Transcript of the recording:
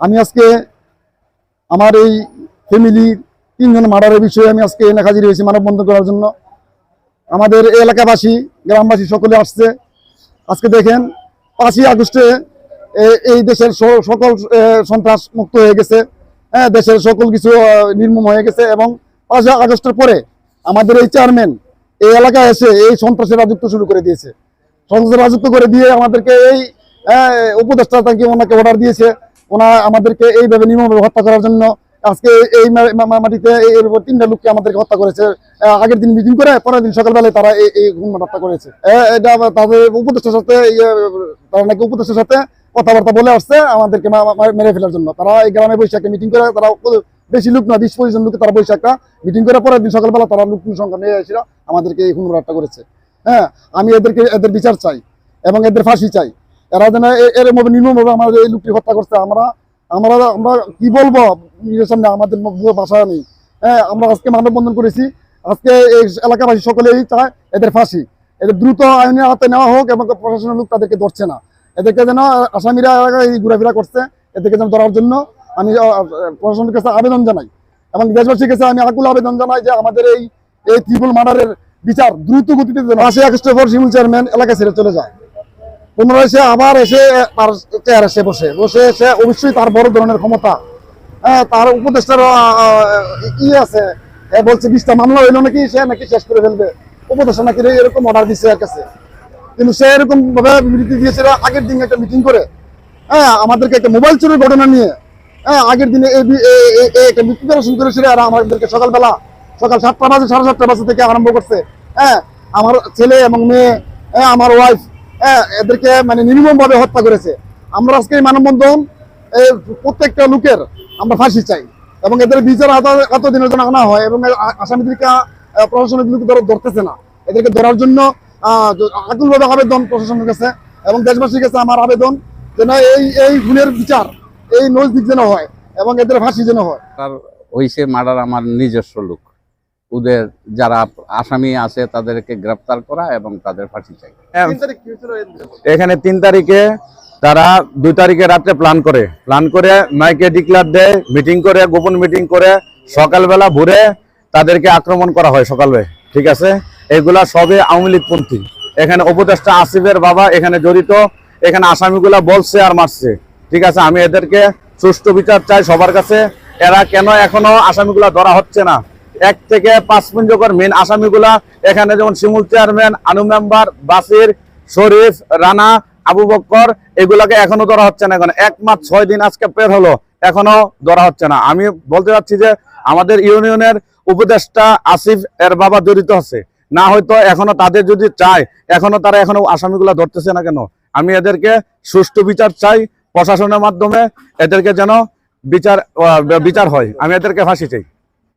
আমি আজকে আমার এই ফ্যামিলি তিনজন মার্ডারের বিষয়ে আমি আজকে এনে হাজির হয়েছি মানববন্ধন করার জন্য। আমাদের এলাকাবাসী গ্রামবাসী সকলে আসছে। আজকে দেখেন পাঁচই আগস্টে এই দেশের সকল সন্ত্রাস মুক্ত হয়ে গেছে। হ্যাঁ দেশের সকল কিছু আহ, নির্মূল হয়ে গেছে এবং পাঁচই আগস্টের পরে আমাদের এই চেয়ারম্যান এই এলাকায় এসে এই সন্ত্রাসের রাজত্ব শুরু করে দিয়েছে। সন্ত্রাসের রাজত্ব করে দিয়ে আমাদেরকে এই উপদেষ্টা তাকে ওনাকে অর্ডার দিয়েছে। ওনা আমাদেরকে এইভাবে নির্মমভাবে হত্যা করার জন্য আজকে এই মাটিতে এর তিনটা লোককে আমাদেরকে হত্যা করেছে। আগের দিন মিটিং করে পরের দিন সকালবেলায় তারা এই খুন হত্যা করেছে। এটা তাদের উপদেষ্টার সাথে ইয়ে, তারা নাকি উপদেষ্টার সাথে কথাবার্তা বলে আসছে আমাদেরকে মেরে ফেলার জন্য। তারা এই গ্রামে বসে একটা মিটিং করে তারা বেশি লোক না বিশ পঁচিশ জন লোক তারা বসে একটা মিটিং করে পরের দিন সকালবেলা তারা লোক সংখ্যা নিয়ে এসে আমাদেরকে এই হত্যা করেছে। হ্যাঁ আমি এদেরকে এদের বিচার চাই এবং এদের ফাঁসি চাই। এরা যেন এর মধ্যে নির্মমভাবে আমাদের এই লোকটি হত্যা করছে। আমরা আমরা আমরা কি বলব? নিজের সামনে আমাদের ভাষা নেই। হ্যাঁ আমরা আজকে মানববন্ধন করেছি। আজকে এই এলাকাবাসী সকলেই চায় এদের ফাঁসি। এদের দ্রুত আইনের হাতে নেওয়া হোক এবং প্রশাসনের লোক তাদেরকে ধরছে না। এদেরকে যেন আসামিরা এলাকায় ঘোরাফেরা করছে, এদেরকে যেন ধরার জন্য আমি প্রশাসনের কাছে আবেদন জানাই। এবং দেশবাসীর কাছে আমি আকুল আবেদন জানাই যে আমাদের এই এই ত্রিপুল মার্ডারের বিচার দ্রুত গতিতে পাঁচই আগস্টের পর শিমুল চেয়ারম্যান এলাকা ছেড়ে চলে যায়। পুনরায় সে আবার এসে তার চেয়ারে এসে বসে। বসে এসে অবশ্যই তার বড় ধরনের ক্ষমতা। হ্যাঁ তার উপদেষ্টার ই আছে। বলছে, বিশটা মামলা হইল নাকি? সে নাকি শেষ করে ফেলবে। উপদেষ্টা নাকি এরকম অর্ডার দিচ্ছে এর কাছে। কিন্তু সে এরকম ভাবে বিবৃতি দিয়েছিল আগের দিন একটা মিটিং করে। হ্যাঁ আমাদেরকে একটা মোবাইল চুরির ঘটনা নিয়ে। হ্যাঁ আগের দিনে একটা প্রিপারেশন করেছিল আর আমাদেরকে সকালবেলা, সকাল সাতটা বাজে, সাড়ে সাতটা বাজে থেকে আরম্ভ করছে। হ্যাঁ আমার ছেলে এবং মেয়ে হ্যাঁ আমার ওয়াইফ এদেরকে মানে নির্মম ভাবে হত্যা করেছে। আমরা আজকে মানববন্ধন প্রত্যেকটা লোকের আমরা ফাঁসি চাই এবং এদের বিচার এত- দিনের জন্য আনা হয় এবং আসামিদেরকে প্রশাসনের লোক ধরে, ধরতেছে না। এদেরকে ধরার জন্য আকুলভাবে আবেদন প্রশাসনের কাছে এবং দেশবাসীর কাছে আমার আবেদন যেন এই এই গুণের বিচার, এই নজদিক যেন হয় এবং এদের ফাঁসি যেন হয়। তার হইছে মার্ডার আমার নিজস্ব লোক। ওদের যারা আসামি আছে তাদেরকে গ্রেপ্তার করা এবং তাদের ফাঁসি চাই। এখানে তিন তারিখে তারা দুই তারিখে রাত্রে প্ল্যান করে। প্ল্যান করে মাইকে ডিক্লার দেয় মিটিং করে গোপন মিটিং করে সকালবেলা ভোরে তাদেরকে আক্রমণ করা হয় সকালবেলা ঠিক আছে? এগুলা সবে আওয়ামী লীগ পন্থী। এখানে উপদেষ্টা আসিফের বাবা এখানে জড়িত এখানে আসামিগুলা বলছে আর মারছে ঠিক আছে? আমি এদেরকে সুষ্ঠু বিচার চাই সবার কাছে। এরা কেন এখনও আসামিগুলা ধরা হচ্ছে না? এক থেকে পাঁচ পঞ্চকর মেন আসামিগুলা, এখানে যেমন শিমুল চেয়ারম্যান আনু মেম্বার বাসির, শরীফ, রানা, আবু বক্কর, এগুলাকে এখনও ধরা হচ্ছে না এখন। এক মাস ছয় দিন আজকে পের হলো, এখনও ধরা হচ্ছে না। আমি বলতে চাচ্ছি যে আমাদের ইউনিয়নের উপদেষ্টা আসিফ এর বাবা জড়িত আছে। না হয়তো এখনও তাদের যদি চায়, এখনও তারা এখনও আসামিগুলা ধরতেছে না কেন? আমি এদেরকে সুষ্ঠু বিচার চাই প্রশাসনের মাধ্যমে, এদেরকে যেন বিচার বিচার হয়। আমি এদেরকে ফাঁসি চাই।